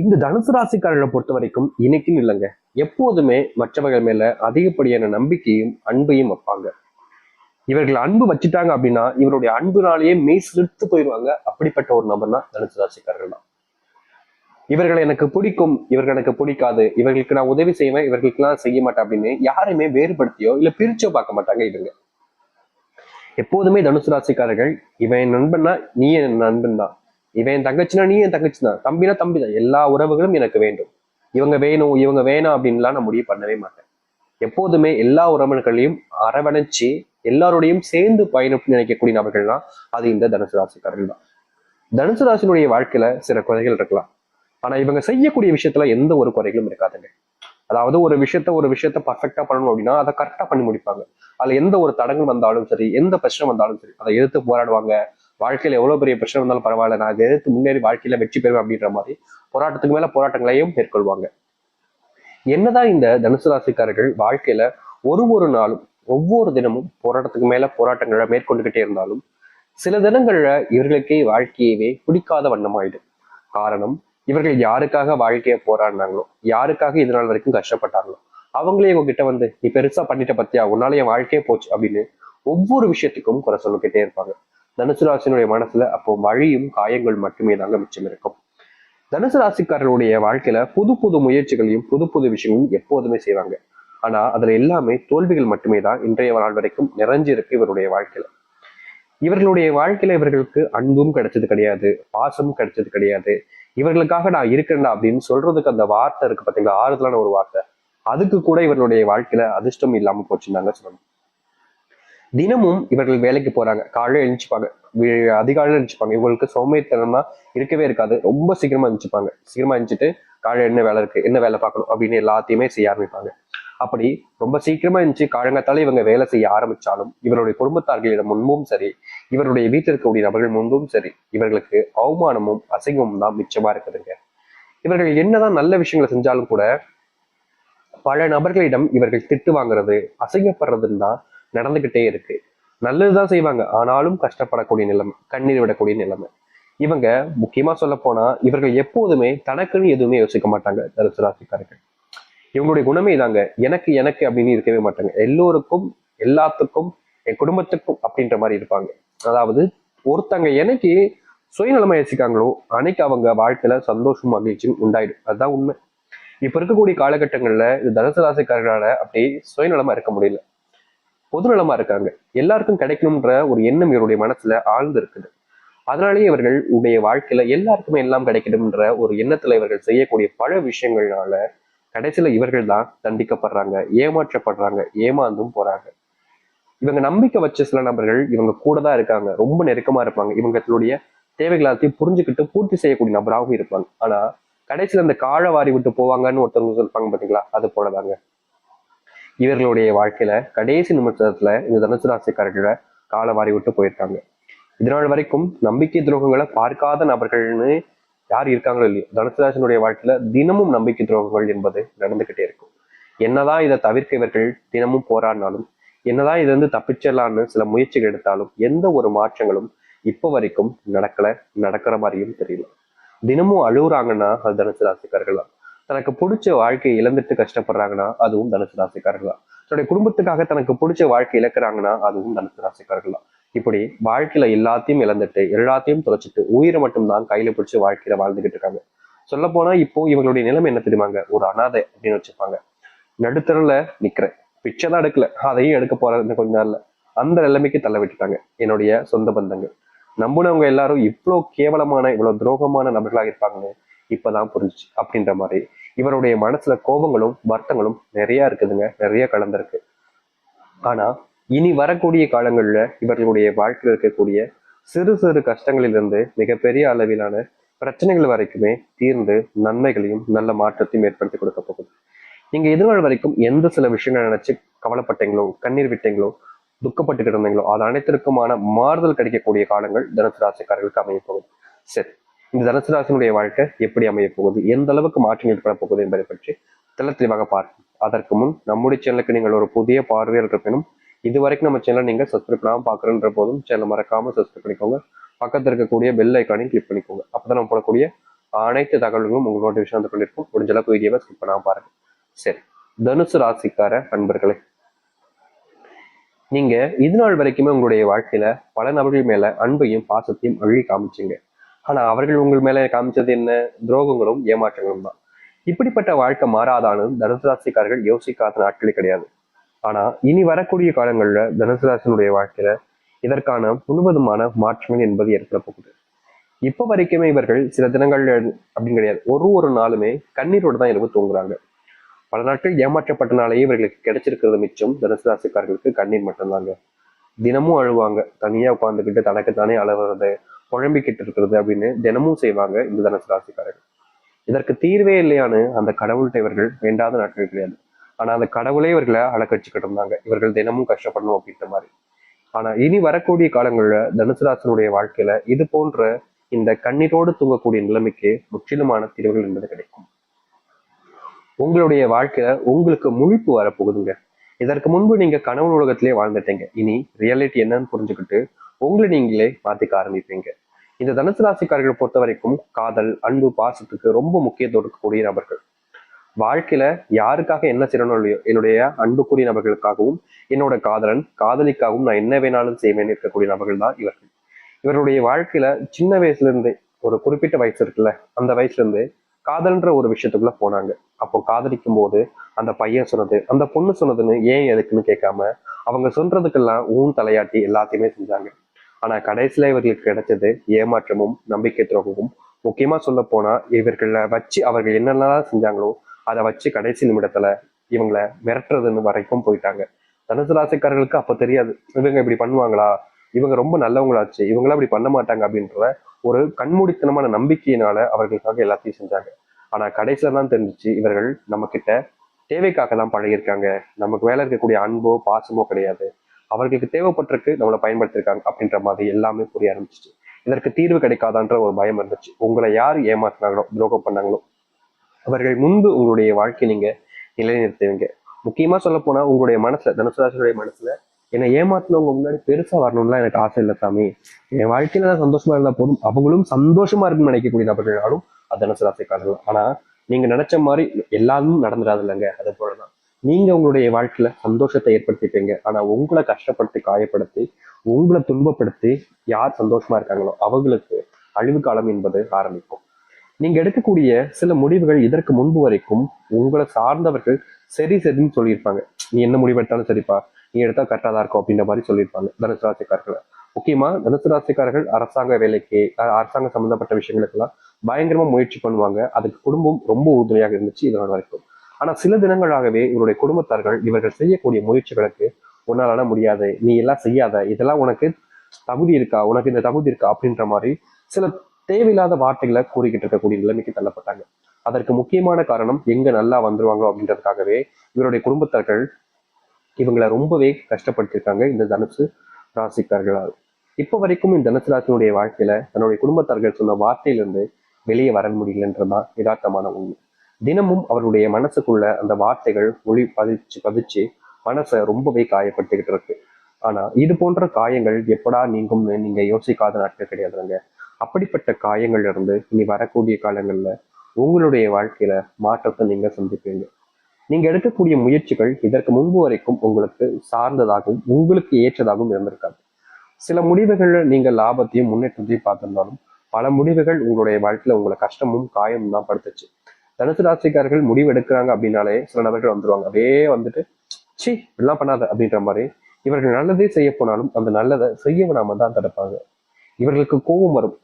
இந்த தனுசு ராசிக்காரர்களை பொறுத்த வரைக்கும் இன்னைக்கும் இல்லைங்க. எப்போதுமே மற்றவர்கள் மேல அதிகப்படியான நம்பிக்கையும் அன்பையும் வைப்பாங்க. இவர்கள் அன்பு வச்சுட்டாங்க அப்படின்னா இவருடைய அன்புனாலேயே மெய் சிலிர்த்து போயிடுவாங்க. அப்படிப்பட்ட ஒரு நபர் தான் தனுசு ராசிக்காரர்கள் தான். இவர்களை எனக்கு பிடிக்கும் இவர்கள் எனக்கு பிடிக்காது இவர்களுக்கு நான் உதவி செய்வேன் இவர்களுக்கெல்லாம் செய்ய மாட்டேன் அப்படின்னு யாரையுமே வேறுபடுத்தியோ இல்லை பிரிச்சோ பார்க்க மாட்டாங்க இவங்க. எப்போதுமே தனுசு ராசிக்காரர்கள் இவன் என் நண்பன்னா நீ என் நண்பன் தான். இவன் என் தங்கச்சினா நீ என் தங்கச்சி தான் தம்பினா தம்பி தான் எல்லா உறவுகளும் எனக்கு வேண்டும். இவங்க வேணும் இவங்க வேணாம் அப்படின்லாம் நான் முடிவு பண்ணவே மாட்டேன். எப்போதுமே எல்லா உறவினர்களையும் அரவணைச்சு எல்லாரோடையும் சேர்ந்து பயணம் நினைக்கக்கூடிய நபர்கள்னா அது இந்த தனுசு ராசிக்காரர்கள் தான். தனுசு ராசினுடைய வாழ்க்கையில சில குறைகள் இருக்கலாம். ஆனா இவங்க செய்யக்கூடிய விஷயத்துல எந்த ஒரு குறைகளும் இருக்காதுங்க. அதாவது ஒரு விஷயத்த ஒரு விஷயத்த பர்ஃபெக்டா பண்ணணும் அப்படின்னா அதை கரெக்டா பண்ணி முடிப்பாங்க. அதுல எந்த ஒரு தடங்கள் வந்தாலும் சரி எந்த பிரச்சனை வந்தாலும் சரி அதை எதிர்த்து போராடுவாங்க. வாழ்க்கையில் எவ்வளவு பெரிய பிரச்சனை வந்தாலும் பரவாயில்ல. நான் அதை எதிர்த்து முன்னேறி வாழ்க்கையில வெற்றி பெறுவேன் அப்படின்ற மாதிரி போராட்டத்துக்கு மேல போராட்டங்களையும் மேற்கொள்வாங்க. என்னதான் இந்த தனுசு ராசிக்காரர்கள் வாழ்க்கையில ஒரு ஒரு நாளும் ஒவ்வொரு தினமும் போராட்டத்துக்கு மேல போராட்டங்களை மேற்கொண்டுகிட்டே இருந்தாலும் சில தினங்கள்ல இவர்களுக்கே வாழ்க்கையவே பிடிக்காத வண்ணமாயிடும் காரணம் இவர்கள் யாருக்காக வாழ்க்கையை போராடினாங்களோ யாருக்காக இது நாள் வரைக்கும் கஷ்டப்பட்டாங்களோ அவங்களே உங்ககிட்ட வந்து நீ பெருசா பண்ணிட்ட பத்தியா? உன்னால என் வாழ்க்கையே போச்சு அப்படின்னு ஒவ்வொரு விஷயத்துக்கும் குறை சொல்லிக்கிட்டே இருப்பாங்க. தனுசு ராசினுடைய மனசுல அப்போ வழியும் காயங்கள் மட்டுமே தாங்க மிச்சம் இருக்கும். தனுசு ராசிக்காரர்களுடைய வாழ்க்கையில புது புது முயற்சிகளையும் புது புது விஷயங்களும் எப்போதுமே செய்வாங்க. ஆனா அதுல எல்லாமே தோல்விகள் மட்டுமே தான் இன்றைய நாள் வரைக்கும் நிறைஞ்சிருக்கு இவருடைய வாழ்க்கையில. இவர்களுடைய வாழ்க்கையில இவர்களுக்கு அன்பும் கிடைச்சது கிடையாது பாசமும் கிடைச்சது கிடையாது. இவர்களுக்காக நான் இருக்கிறேன்டா அப்படின்னு சொல்றதுக்கு அந்த வார்த்தை இருக்கு பாத்தீங்களா? ஆறுதலான ஒரு வார்த்தை. அதுக்கு கூட இவர்களுடைய வாழ்க்கையில அதிர்ஷ்டம் இல்லாம போச்சுன்னாங்க சொல்லணும். தினமும் இவர்கள் வேலைக்கு போறாங்க. காலையில் எழுந்திருப்பாங்க அதிகாலையில் எழுந்திருப்பாங்க இவங்களுக்கு சோம்பேறித்தனமா இருக்கவே இருக்காது. ரொம்ப சீக்கிரமா எழுந்திருப்பாங்க சீக்கிரமா எழுந்துட்டு காலையில் என்ன வேலை இருக்கு? என்ன வேலை பார்க்கணும்? அப்படின்னு எல்லாத்தையுமே செய்ய ஆரம்பிப்பாங்க. அப்படி ரொம்ப சீக்கிரமா இருந்துச்சு காலங்கத்தால இவங்க வேலை செய்ய ஆரம்பிச்சாலும் இவருடைய குடும்பத்தார்களிடம் முன்பும் சரி இவருடைய வீட்டில் இருக்கக்கூடிய நபர்கள் முன்பும் சரி இவர்களுக்கு அவமானமும் அசிங்கமும் தான் மிச்சமா இருக்குதுங்க. இவர்கள் என்னதான் நல்ல விஷயங்களை செஞ்சாலும் கூட பல நபர்களிடம் இவர்கள் திட்டு வாங்குறது அசிங்கப்படுறதுன்னு தான் நடந்துகிட்டே இருக்கு. நல்லதுதான் செய்வாங்க. ஆனாலும் கஷ்டப்படக்கூடிய நிலைமை கண்ணீர் விடக்கூடிய நிலைமை. இவங்க முக்கியமா சொல்ல போனா இவர்கள் எப்போதுமே தனக்குன்னு எதுவுமே யோசிக்க மாட்டாங்க தனுசு ராசிக்காரர்கள். இவங்களுடைய குணமே இதாங்க. எனக்கு எனக்கு அப்படின்னு இருக்கவே மாட்டாங்க. எல்லோருக்கும் எல்லாத்துக்கும் என் குடும்பத்துக்கும் அப்படின்ற மாதிரி இருப்பாங்க. அதாவது ஒருத்தங்க எனக்கு சுயநலமா யோசிக்காங்களோ அன்னைக்கு அவங்க வாழ்க்கையில சந்தோஷம் மகிழ்ச்சியும் உண்டாயிடும். அதுதான் உண்மை. இப்ப இருக்கக்கூடிய காலகட்டங்கள்ல இந்த தனுசு ராசிக்காரர்களால அப்படி சுயநலமா இருக்க முடியல. பொதுநலமா இருக்காங்க. எல்லாருக்கும் கிடைக்கணும்ன்ற ஒரு எண்ணம் இவருடைய மனசுல ஆழ்ந்து இருக்குது அதனாலேயே இவர்கள் உடைய வாழ்க்கையில எல்லாருக்குமே எல்லாம் கிடைக்கணும்ன்ற ஒரு எண்ணத்துல இவர்கள் செய்யக்கூடிய பல விஷயங்கள்னால கடைசியில இவர்கள் தான் தண்டிக்கப்படுறாங்க ஏமாற்றப்படுறாங்க ஏமாந்தும் போறாங்க. இவங்க நம்பிக்கை வச்ச சில நபர்கள் இவங்க கூட தான் இருக்காங்க. ரொம்ப நெருக்கமா இருப்பாங்க. இவங்களுடைய தேவைகள் எல்லாத்தையும் புரிஞ்சுக்கிட்டு பூர்த்தி செய்யக்கூடிய நபராகவும் இருப்பாங்க. ஆனா கடைசியில அந்த காழ வாரி விட்டு போவாங்கன்னு ஒருத்தவங்க சொல்லுவாங்க பாத்தீங்களா? அது போலதாங்க. இவர்களுடைய வாழ்க்கையில கடைசி நிமிஷத்துல இந்த தனுசு ராசிக்காரர்களை காலை வாரி விட்டு போயிருக்காங்க. இதனால் வரைக்கும் நம்பிக்கை துரோகங்களை பார்க்காத நபர்கள்னு யார் இருக்காங்களோ இல்லையோ தனுசுராசினுடைய வாழ்க்கையில தினமும் நம்பிக்கை துரோகங்கள் என்பது நடந்துகிட்டே இருக்கும். என்னதான் இதை தவிர்க்க இவர்கள் தினமும் போராடினாலும் என்னதான் இது வந்து தப்பிச்சிடலான்னு சில முயற்சிகள் எடுத்தாலும் எந்த ஒரு மாற்றங்களும் இப்போ வரைக்கும் நடக்கல நடக்கிற மாதிரியும் தெரியல. தினமும் அழுகுறாங்கன்னா அது தனுசு ராசிக்காரர்கள் தான் தனக்கு பிடிச்ச வாழ்க்கையை இழந்துட்டு கஷ்டப்படுறாங்கன்னா அதுவும் தனுசு ராசிக்காரர்கள் தான். தன்னுடைய குடும்பத்துக்காக தனக்கு பிடிச்ச வாழ்க்கை இழக்கிறாங்கன்னா அதுவும் தனுசு ராசிக்காரர்கள் தான். இப்படி வாழ்க்கையில எல்லாத்தையும் இழந்துட்டு எல்லாத்தையும் தொலைச்சிட்டு உயிரை மட்டும்தான் கையில பிடிச்சி வாழ்க்கையில வாழ்ந்துகிட்டு இருக்காங்க. சொல்ல போனா இப்போ இவங்களுடைய நிலைமை என்ன தெரியுமாங்க? ஒரு அனாதை அப்படின்னு வச்சுப்பாங்க. நடுத்தருல நிக்கிறேன். பிச்சை தான் எடுக்கல. அதையும் எடுக்க போறது இந்த கொஞ்ச நாள்ல. அந்த நிலைமைக்கு தள்ள விட்டுட்டாங்க. என்னுடைய சொந்த பந்தங்கள். நம்பினவங்க எல்லாரும் இவ்வளோ கேவலமான இவ்வளவு துரோகமான நபர்களாக இருப்பாங்கன்னு இப்பதான் புரிஞ்சுச்சு அப்படின்ற மாதிரி. இவருடைய மனசுல கோபங்களும் வருத்தங்களும் நிறைய இருக்குதுங்க. நிறைய கலந்திருக்கு. ஆனா இனி வரக்கூடிய காலங்களில் இவர்களுடைய வாழ்க்கையில் இருக்கக்கூடிய சிறு சிறு கஷ்டங்களிலிருந்து மிகப்பெரிய அளவிலான பிரச்சனைகள் வரைக்குமே தீர்ந்து நன்மைகளையும் நல்ல மாற்றத்தையும் ஏற்படுத்தி கொடுக்க போகுது. நீங்க இதுநாள் வரைக்கும் எந்த சில விஷயங்களை நினைச்சு கவலைப்பட்டீங்களோ கண்ணீர் விட்டீங்களோ துக்கப்பட்டுக்கிட்டு இருந்தீங்களோ அது அனைத்திற்குமான மாறுதல் கிடைக்கக்கூடிய காலங்கள் தனுசு ராசிக்காரர்களுக்கு அமைய போகுது. சரி இந்த தனுசு ராசினுடைய வாழ்க்கை எப்படி அமைய போகுது? எந்த அளவுக்கு மாற்றம் ஏற்பட போகுது என்பதை பற்றி தெள்ள தெளிவாக பார்ப்போம். அதற்கு முன் நம்முடைய சேனலுக்கு நீங்கள் ஒரு புதிய பார்வையில் இருப்பினும் இது வரைக்கும் நம்ம சேனலை நீங்க சப்ஸ்கிரைப் பண்ணாமல் பார்க்குறன்ற போதும் சேனல் மறக்காம சப்ஸ்கிரைப் பண்ணிக்கோங்க. பக்கத்துல இருக்கக்கூடிய பெல் ஐக்கானையும் கிளிக் பண்ணிக்கோங்க. அப்பதான் நம்ம போடக்கூடிய அனைத்து தகவல்களும் உங்க நோட்டிஃபிகேஷன் வந்து கொண்டிருக்கும். முடிஞ்ச அளவுக்கு வீடியோவை ஸ்கிப் பண்ணாமல் பாருங்க. சரி தனுசு ராசிக்கார நண்பர்களே நீங்க இது நாள் வரைக்குமே உங்களுடைய வாழ்க்கையில பல நபர்கள் மேல அன்பையும் பாசத்தையும் அழுகி காமிச்சீங்க. ஆனா அவர்கள் உங்கள் மேல காமிச்சது என்ன? துரோகங்களும் ஏமாற்றங்களும் தான். இப்படிப்பட்ட வாழ்க்கை மாறாதான்னு தனுசு ராசிக்காரர்கள் யோசிக்காத நாட்களே கிடையாது. ஆனா இனி வரக்கூடிய காலங்கள்ல தனுசு ராசினுடைய வாழ்க்கையில இதற்கான முழுவதுமான மாற்றங்கள் என்பது ஏற்பட போகுது. இப்ப வரைக்குமே இவர்கள் சில தினங்கள் அப்படின்னு கிடையாது. ஒரு ஒரு நாளுமே கண்ணீரோடு தான் இரவு தூங்குறாங்க. பல நாட்கள் ஏமாற்றப்பட்டனாலேயே இவர்களுக்கு கிடைச்சிருக்கிறது மிச்சம் தனுசு ராசிக்காரர்களுக்கு கண்ணீர் மட்டும்தாங்க. தினமும் அழுவாங்க. தனியா உட்காந்துக்கிட்டு தனக்கு தானே அழுகிறது குழம்பிக்கிட்டு இருக்கிறது அப்படின்னு தினமும் செய்வாங்க இந்த தனுசு ராசிக்காரர்கள். இதற்கு தீர்வே இல்லையான்னு அந்த கடவுள்கிட்ட இவர்கள் வேண்டாத நாட்கள் கிடையாது. ஆனா அந்த கடவுளே இவர்களை அலக்கடிச்சுக்கிட்டு இருந்தாங்க. இவர்கள் தினமும் கஷ்டப்படணும் அப்படின்ற மாதிரி. ஆனா இனி வரக்கூடிய காலங்களில் தனுசுராசனுடைய வாழ்க்கையில இது போன்ற இந்த கண்ணீரோடு தூங்கக்கூடிய நிலைமைக்கு முற்றிலுமான தீர்வுகள் என்பது கிடைக்கும். உங்களுடைய வாழ்க்கையில உங்களுக்கு முழிப்பு வரப்போகுதுங்க. இதற்கு முன்பு நீங்க கனவு உலகத்திலே வாழ்ந்துட்டீங்க. இனி ரியாலிட்டி என்னன்னு புரிஞ்சுக்கிட்டு உங்களை நீங்களே மாத்திக்க ஆரம்பிப்பீங்க. இந்த தனுசு ராசிக்காரர்களை பொறுத்த வரைக்கும் காதல் அன்பு பாசத்துக்கு ரொம்ப முக்கியத்துவம் இருக்கக்கூடிய நபர்கள். வாழ்க்கையில யாருக்காக என்ன செய்யணும் இல்லையோ என்னுடைய அன்புக்குரிய நபர்களுக்காகவும் என்னோட காதலன் காதலிக்காகவும் நான் என்ன வேணாலும் செய்வேன் இருக்கக்கூடிய நபர்கள் தான் இவர்கள். இவருடைய வாழ்க்கையில சின்ன வயசுல இருந்தே ஒரு குறிப்பிட்ட வயசு இருக்குல்ல அந்த வயசுல இருந்து காதல்ன்ற ஒரு விஷயத்துக்குள்ள போனாங்க. அப்போ காதலிக்கும் போது அந்த பையன் சொன்னது அந்த பொண்ணு சொன்னதுன்னு ஏன் எதுக்குன்னு கேட்காம அவங்க சொல்றதுக்கெல்லாம் ஊன் தலையாட்டி எல்லாத்தையுமே செஞ்சாங்க. ஆனா கடைசியில இவர்களுக்கு கிடைச்சது ஏமாற்றமும் நம்பிக்கை துரோகமும். முக்கியமா சொல்ல போனா இவர்களை வச்சு அவர்கள் என்னென்னலாம் செஞ்சாங்களோ அதை வச்சு கடைசி நிமிடத்துல இவங்களை மிரட்டுறதுன்னு வரைக்கும் போயிட்டாங்க. தனுசு ராசிக்காரர்களுக்கு அப்ப தெரியாது இவங்க இப்படி பண்ணுவாங்களா? இவங்க ரொம்ப நல்லவங்களாச்சு இவங்களாம் இப்படி பண்ண மாட்டாங்க அப்படின்ற ஒரு கண்மூடித்தனமான நம்பிக்கையினால அவர்களுக்காக எல்லாத்தையும் செஞ்சாங்க. ஆனா கடைசியில தான் தெரிஞ்சிச்சு இவர்கள் நம்ம கிட்ட தேவைக்காக தான் பழகியிருக்காங்க. நமக்கு மேல இருக்கக்கூடிய அன்போ பாசமோ கிடையாது. அவர்களுக்கு தேவைப்பட்டிருக்கு நம்மளை பயன்படுத்திருக்காங்க அப்படின்ற மாதிரி எல்லாமே புரிய ஆரம்பிச்சிச்சு. இதற்கு தீர்வு கிடைக்காதான்ற ஒரு பயம் இருந்துச்சு. உங்களை யார் ஏமாத்தினாங்களோ துரோகம் பண்ணாங்களோ அவர்கள் முன்பு உங்களுடைய வாழ்க்கை நீங்க நிலைநிறுத்துவீங்க. முக்கியமா சொல்ல போனா உங்களுடைய மனசுல தனுசு மனசுல என்னை ஏமாத்தினவங்க முன்னாடி பெருசா வரணும்லாம் எனக்கு ஆசை இல்லை சாமி. என் வாழ்க்கையில தான் சந்தோஷமா இருந்தா போதும். அவங்களும் சந்தோஷமா இருக்குன்னு நினைக்கக்கூடிய நபர்களாலும் அது தனுசுராசிக்காரர்கள் ஆனா நீங்க நினைச்ச மாதிரி எல்லாரும் நடந்துடாது இல்லைங்க. அது போலதான். நீங்க உங்களுடைய வாழ்க்கையில சந்தோஷத்தை ஏற்படுத்திப்பீங்க. ஆனா உங்களை கஷ்டப்படுத்தி காயப்படுத்தி உங்களை துன்பப்படுத்தி யார் சந்தோஷமா இருக்காங்களோ அவங்களுக்கு அழிவு காலம் என்பது ஆரம்பிக்கும். நீங்க எடுக்கக்கூடிய சில முடிவுகள் இதற்கு முன்பு வரைக்கும் உங்களை சார்ந்தவர்கள் சரி சரின்னு சொல்லியிருப்பாங்க. நீ என்ன முடிவு எடுத்தாலும் சரிப்பா. நீ எடுத்தா கரெக்டா தான் இருக்கும் அப்படின்ற மாதிரி சொல்லியிருப்பாங்க தனுசு ராசிக்காரர்களை. முக்கியமா தனுசு ராசிக்காரர்கள் அரசாங்க வேலைக்கு அரசாங்க சம்பந்தப்பட்ட விஷயங்களுக்கெல்லாம் பயங்கரமா முயற்சி பண்ணுவாங்க. அதுக்கு குடும்பம் ரொம்ப உறுதுணையாக இருந்துச்சு இதனால் வரைக்கும். ஆனா சில தினங்களாகவே இவருடைய குடும்பத்தார்கள் இவர்கள் செய்யக்கூடிய முயற்சிகளுக்கு உன்னாலான முடியாது. நீ எல்லாம் செய்யாத. இதெல்லாம் உனக்கு தகுதி இருக்கா? உனக்கு இந்த தகுதி இருக்கா? அப்படின்ற மாதிரி சில தேவையில்லாத வார்த்தைகளை கூறிக்கிட்டு இருக்கக்கூடிய நிலைமைக்கு தள்ளப்பட்டாங்க. அதற்கு முக்கியமான காரணம் எங்க நல்லா வந்துருவாங்க அப்படின்றதுக்காகவே இவருடைய குடும்பத்தார்கள் இவங்களை ரொம்பவே கஷ்டப்படுத்திருக்காங்க இந்த தனுசு ராசிக்காரர்களால். இப்போ வரைக்கும் இந்த தனுசு ராசினுடைய வாழ்க்கையில தன்னுடைய குடும்பத்தார்கள் சொன்ன வார்த்தையிலிருந்து வெளியே வர முடியலன்றதுதான் யதார்த்தமான உண்மை. தினமும் அவருடைய மனசுக்குள்ள அந்த வார்த்தைகள் மொழி பதிச்சு பதிச்சு மனசை ரொம்பவே காயப்படுத்திக்கிட்டு இருக்கு. ஆனா இது போன்ற காயங்கள் எப்படா நீங்கும்னு நீங்க யோசிக்காத நாட்கள் கிடையாதுங்க. அப்படிப்பட்ட காயங்கள்ல இருந்து இனி வரக்கூடிய காலங்கள்ல உங்களுடைய வாழ்க்கையில மாற்றத்தை நீங்க சந்திப்பீங்க. நீங்க எடுக்கக்கூடிய முயற்சிகள் இதற்கு முன்பு வரைக்கும் உங்களுக்கு சார்ந்ததாகவும் உங்களுக்கு ஏற்றதாகவும் இருந்திருக்காது. சில முடிவுகள்ல நீங்க லாபத்தையும் முன்னேற்றத்தையும் பார்த்திருந்தாலும் பல முடிவுகள் உங்களுடைய வாழ்க்கையில உங்களை கஷ்டமும் காயமும் தான் படுத்துச்சு. தனுசு ராசிக்காரர்கள் முடிவு எடுக்கிறாங்க அப்படின்னாலே சில நபர்கள் வந்துருவாங்க. அப்படியே வந்துட்டு சி இப்படிலாம் பண்ணாத அப்படின்ற மாதிரி இவர்கள் நல்லதே செய்ய போனாலும் அந்த நல்லதை செய்ய விடாம தான் தடுப்பாங்க. இவர்களுக்கு கோபம் வரும்.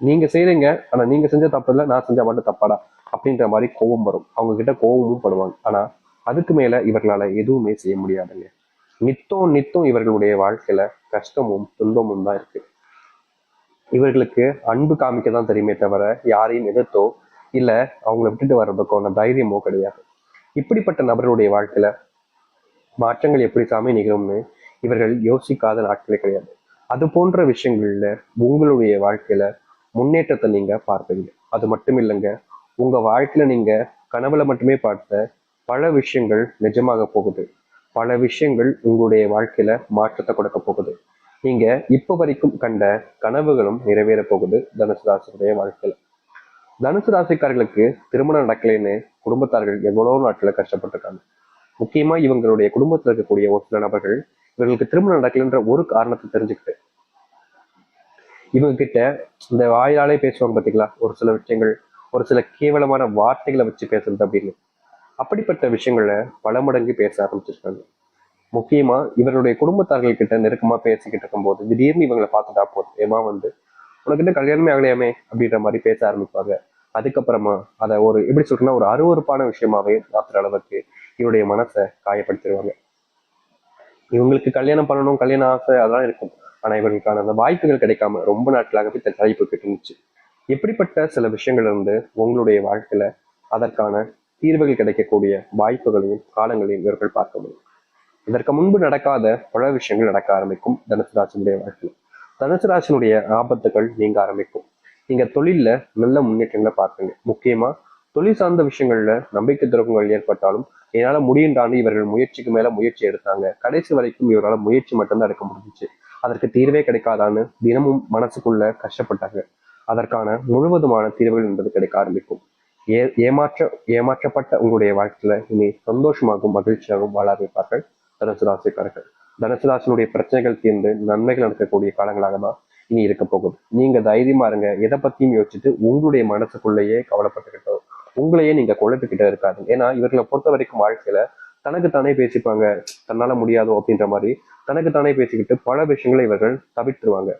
நீங்க செய்யறீங்க ஆனா நீங்க செஞ்ச தப்பு இல்லை நான் செஞ்ச மட்டும் தப்பாடா அப்படின்ற மாதிரி கோபம் வரும். அவங்க கிட்ட கோபமும் படுவாங்க. ஆனா அதுக்கு மேல இவர்களால எதுவுமே செய்ய முடியாதுங்க. நித்தம் நித்தம் இவர்களுடைய வாழ்க்கையில கஷ்டமும் துன்பமும் தான் இருக்கு. இவர்களுக்கு அன்பு காமிக்க தான் தெரியுமே தவிர யாரையும் எதிர்த்தோ இல்லை அவங்கள விட்டுட்டு வர்றதுக்கான தைரியமோ கிடையாது. இப்படிப்பட்ட நபர்களுடைய வாழ்க்கையில மாற்றங்கள் எப்படி சாமி நிகழும்னு இவர்கள் யோசிக்காத நாட்களே கிடையாது. அது போன்ற விஷயங்கள்ல உங்களுடைய வாழ்க்கையில முன்னேற்றத்தை நீங்க பார்ப்பீங்க. அது மட்டும் இல்லைங்க உங்க வாழ்க்கையில நீங்க கனவுல மட்டுமே பார்த்த பல விஷயங்கள் நிஜமாக போகுது. பல விஷயங்கள் உங்களுடைய வாழ்க்கையில மாற்றத்தை கொடுக்க போகுது. நீங்க இப்ப வரைக்கும் கண்ட கனவுகளும் நிறைவேற போகுது தனுசு ராசியுடைய வாழ்க்கையில. தனுசு ராசிக்காரர்களுக்கு திருமணம் நடக்கலைன்னு குடும்பத்தார்கள் எவ்வளவு நாட்கள கஷ்டப்பட்டிருக்காங்க. முக்கியமா இவங்களுடைய குடும்பத்தில் இருக்கக்கூடிய ஒரு சில நபர்கள் இவர்களுக்கு திருமணம் நடக்கலைன்ற ஒரு காரணத்தை தெரிஞ்சுக்கிட்டு இவங்க கிட்ட இந்த வாயிலாலே பேசுவாங்க பார்த்தீங்களா ஒரு சில விஷயங்கள் ஒரு சில கேவலமான வார்த்தைகளை வச்சு பேசுறது அப்படின்னு. அப்படிப்பட்ட விஷயங்கள பல மடங்கு பேச ஆரம்பிச்சிருக்காங்க. முக்கியமா இவருடைய குடும்பத்தார்கள் கிட்ட நெருக்கமா பேசிக்கிட்டு இருக்கும்போது திடீர்னு இவங்களை பார்த்துட்டா போதும். ஏமா வந்து உனக்கிட்ட கல்யாணமே ஆகலையாமே அப்படின்ற மாதிரி பேச ஆரம்பிப்பாங்க. அதுக்கப்புறமா அதை ஒரு எப்படி சொல்றேன்னா ஒரு அருவருப்பான விஷயமாவே மாத்துற அளவுக்கு இவருடைய மனசை காயப்படுத்திடுவாங்க. இவங்களுக்கு கல்யாணம் பண்ணணும் கல்யாண ஆசை அதெல்லாம் இருக்கும். ஆனா இவர்களுக்கான அந்த வாய்ப்புகள் கிடைக்காம ரொம்ப நாட்களாகவே தலைப்பு இருந்துச்சு. எப்படிப்பட்ட சில விஷயங்கள் இருந்து உங்களுடைய வாழ்க்கையில அதற்கான தீர்வுகள் கிடைக்கக்கூடிய வாய்ப்புகளையும் காலங்களையும் இவர்கள் பார்க்க முடியும். இதற்கு முன்பு நடக்காத பல விஷயங்கள் நடக்க ஆரம்பிக்கும் தனுசு ராசினுடைய வாழ்க்கையில். தனுசு ராசினுடைய ஆபத்துகள் நீங்க ஆரம்பிக்கும். நீங்க தொழில்ல நல்ல முன்னேற்றங்களை பார்ப்பீங்க. முக்கியமா தொழில் சார்ந்த விஷயங்கள்ல நம்பிக்கை துரோகங்கள் ஏற்பட்டாலும் என்னால முடியுன்றாண்டு இவர்கள் முயற்சிக்கு மேல முயற்சி எடுத்தாங்க. கடைசி வரைக்கும் இவரால் முயற்சி மட்டும்தான் எடுக்க முடிஞ்சிச்சு. அதற்கு தீர்வே கிடைக்காதான்னு தினமும் மனசுக்குள்ள கஷ்டப்பட்டாங்க. அதற்கான முழுவதுமான தீர்வுகள் என்பது கிடைக்க ஆரம்பிக்கும். ஏ ஏமாற்ற ஏமாற்றப்பட்ட உங்களுடைய வாழ்க்கையில இனி சந்தோஷமாகவும் மகிழ்ச்சியாகவும் வாழ ஆரம்பிப்பார்கள் தனுசு ராசிக்காரர்கள். தனுசுராசனுடைய பிரச்சனைகள் தீர்ந்து நன்மைகள் நடக்கக்கூடிய காலங்களாக தான் இனி இருக்க போகுது. நீங்க தைரியமா இருங்க. எதை பத்தியும் யோசிச்சுட்டு உங்களுடைய மனசுக்குள்ளேயே கவலைப்பட்டுக்கிட்டோ உங்களையே நீங்க குழப்பிக்கிட்டே இருக்காது. ஏன்னா இவர்களை பொறுத்த வரைக்கும் வாழ்க்கையில தனக்கு தானே பேசிப்பாங்க. தன்னால முடியாதோ அப்படின்ற மாதிரி தனக்கு தானே பேசிக்கிட்டு பல விஷயங்களை இவர்கள் தவிர்த்துருவாங்க.